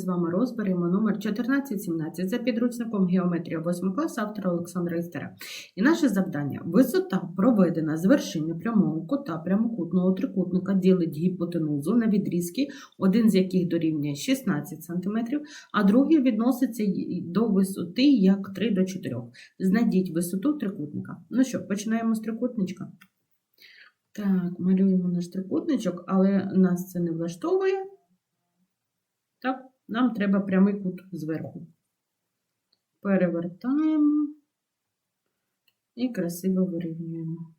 з вами розберемо номер 1417 за підручником Геометрія 8 класу автора Олександра Істера. І наше завдання – висота, проведена з вершини прямого кута прямокутного трикутника, ділить гіпотенузу на відрізки, один з яких дорівнює 16 см, а другий відноситься до висоти як 3 до 4. Знайдіть висоту трикутника. Ну що, починаємо з трикутничка. Так, малюємо наш трикутничок, але нас це не влаштовує. Так, нам треба прямий кут зверху. Перевертаємо і красиво вирівнюємо.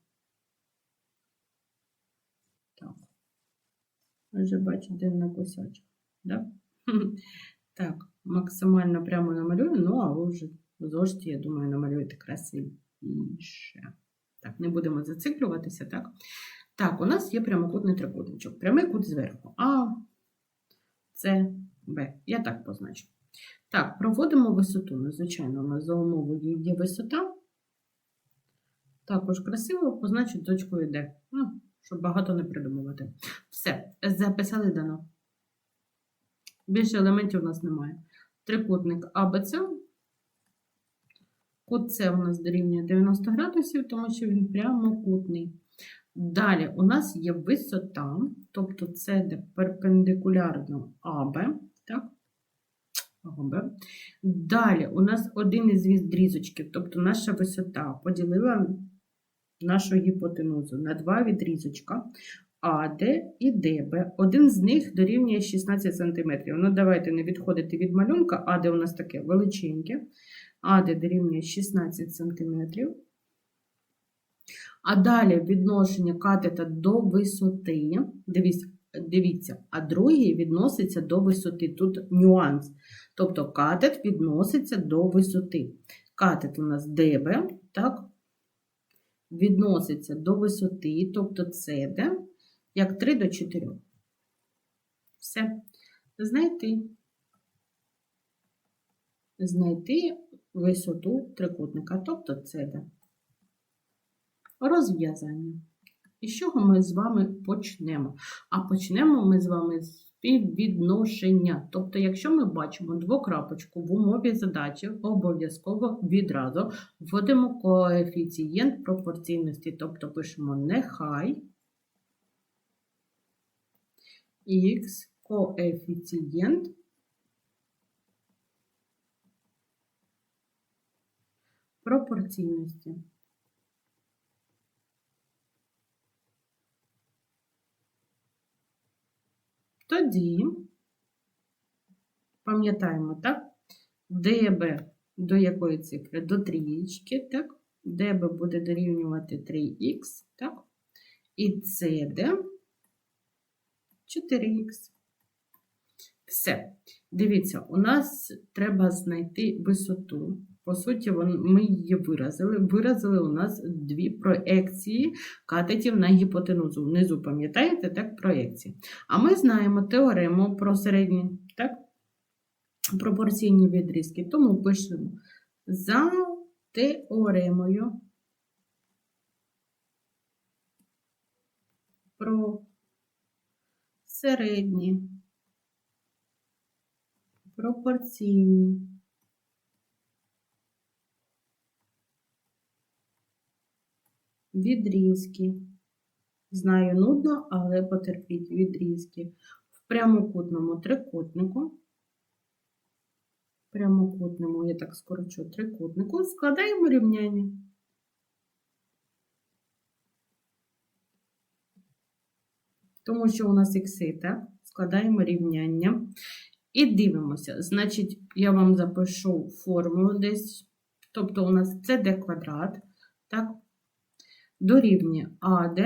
Так. Вже бачите, на косячок. Да? Так, максимально прямо намалюю, ну, а ви вже в зошиті, я думаю, намалюєте красивіше. Так, не будемо зациклюватися, так? Так, у нас є прямокутний трикутничок. Прямий кут зверху. А, С, Б. Я так позначу. Так, проводимо висоту. Ну, звичайно, у нас за умовою є висота. Також красиво позначу точкою Д. Ну, щоб багато не придумувати. Все, записали дано. Більше елементів у нас немає. Трикутник АБЦ. Кут С у нас дорівнює 90 градусів, тому що він прямокутний. Далі у нас є висота, тобто це де перпендикулярно АБ. Так? АБ. Далі у нас один із відрізочків, тобто наша висота поділила нашу гіпотенузу на два відрізочка АД і ДБ. Один з них дорівнює 16 см. Ну, давайте не відходити від малюнка. АД у нас таке величеньке. АД дорівнює 16 см. А далі відношення катета до висоти. Дивіться, дивіться, а другий відноситься до висоти. Тут нюанс. Тобто катет відноситься до висоти. Катет у нас ДБ, так? Відноситься до висоти, тобто СД, як 3 до 4. Все. Знайти. Знайти висоту трикутника, тобто СД. Розв'язання. І з чого ми з вами почнемо? А почнемо ми з вами з співвідношення. Тобто, якщо ми бачимо двокрапочку в умові задачі, обов'язково відразу вводимо коефіцієнт пропорційності, тобто пишемо нехай х коефіцієнт пропорційності. Тоді, пам'ятаємо, так? ДБ до якої цифри? До трієчки, так? ДБ буде дорівнювати 3х, так? І СД 4х. Все. Дивіться, у нас треба знайти висоту. По суті, ми її виразили. Виразили у нас дві проекції катетів на гіпотенузу. Внизу, пам'ятаєте, так, проекції. А ми знаємо теорему про середні, так? Пропорційні відрізки. Тому пишемо за теоремою про середні пропорційні відрізки. Знаю, нудно, але потерпіть відрізки. В прямокутному трикутнику. Прямокутному, я так скорочу, трикутнику, складаємо рівняння. Тому що у нас ікси, так? Складаємо рівняння. І дивимося. Значить, я вам запишу формулу десь. Тобто, у нас це d квадрат, так? Дорівнює АД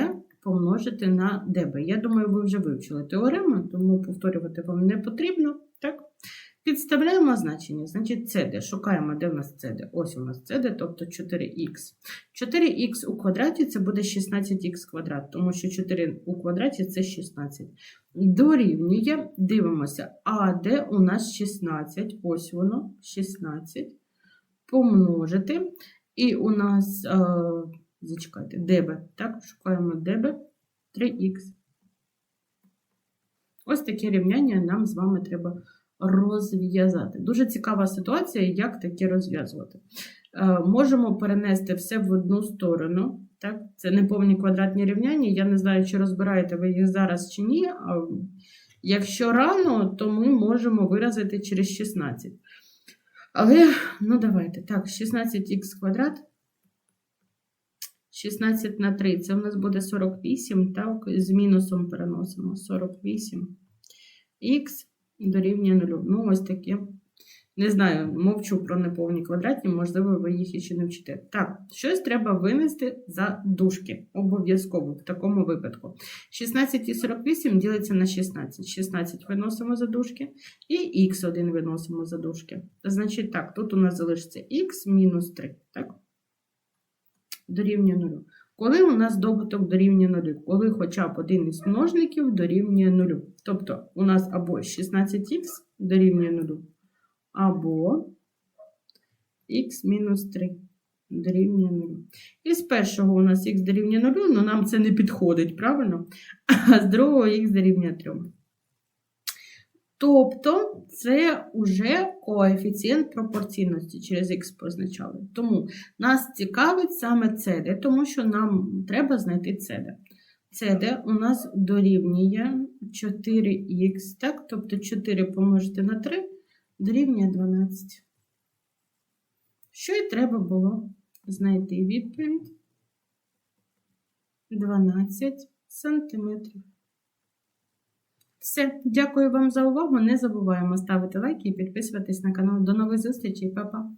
помножити на ДБ. Я думаю, ви вже вивчили теорему, тому повторювати вам не потрібно. Так? Підставляємо значення. Значить, CD. Шукаємо, де в нас CD. Ось у нас CD, тобто 4х. 4х у квадраті це буде 16х квадрат, тому що 4 у квадраті це 16. Дорівнює, дивимося, АД у нас 16. Ось воно, 16. Помножити. І у нас. Е, Зачекайте, ДБ. Так, шукаємо ДБ 3х. Ось таке рівняння нам з вами треба розв'язати. Дуже цікава ситуація, як таке розв'язувати. Е, Можемо перенести все в одну сторону. Так? Це неповні квадратні рівняння. Я не знаю, чи розбираєте ви їх зараз чи ні. Якщо рано, то ми можемо виразити через 16. Але, ну давайте. Так, 16х квадрат. 16 на 3. Це у нас буде 48. Так, з мінусом переносимо. 48. Х дорівнює 0. Ну, ось таке. Не знаю, мовчу про неповні квадратні, можливо, ви їх іще не вчите. Так, щось треба винести за дужки. Обов'язково в такому випадку. 16 і 48 ділиться на 16. 16 виносимо за дужки, і х1 виносимо за дужки. Значить, так, тут у нас залишиться х мінус 3. Так? Дорівнює 0. Коли у нас добуток дорівнює 0? Коли хоча б один із множників дорівнює 0. Тобто у нас або 16х дорівнює 0, або х мінус 3 дорівнює 0. І з першого у нас х дорівнює 0, але нам це не підходить, правильно? А з другого х дорівнює 3. Тобто це вже коефіцієнт пропорційності через х позначали. Тому нас цікавить саме CD, тому що нам треба знайти CD. CD у нас дорівнює 4х, так? Тобто 4 помножити на 3 дорівнює 12. Що і треба було знайти відповідь 12 сантиметрів. Все, дякую вам за увагу. Не забуваємо ставити лайки і підписуватись на канал. До нових зустрічей, Па-па!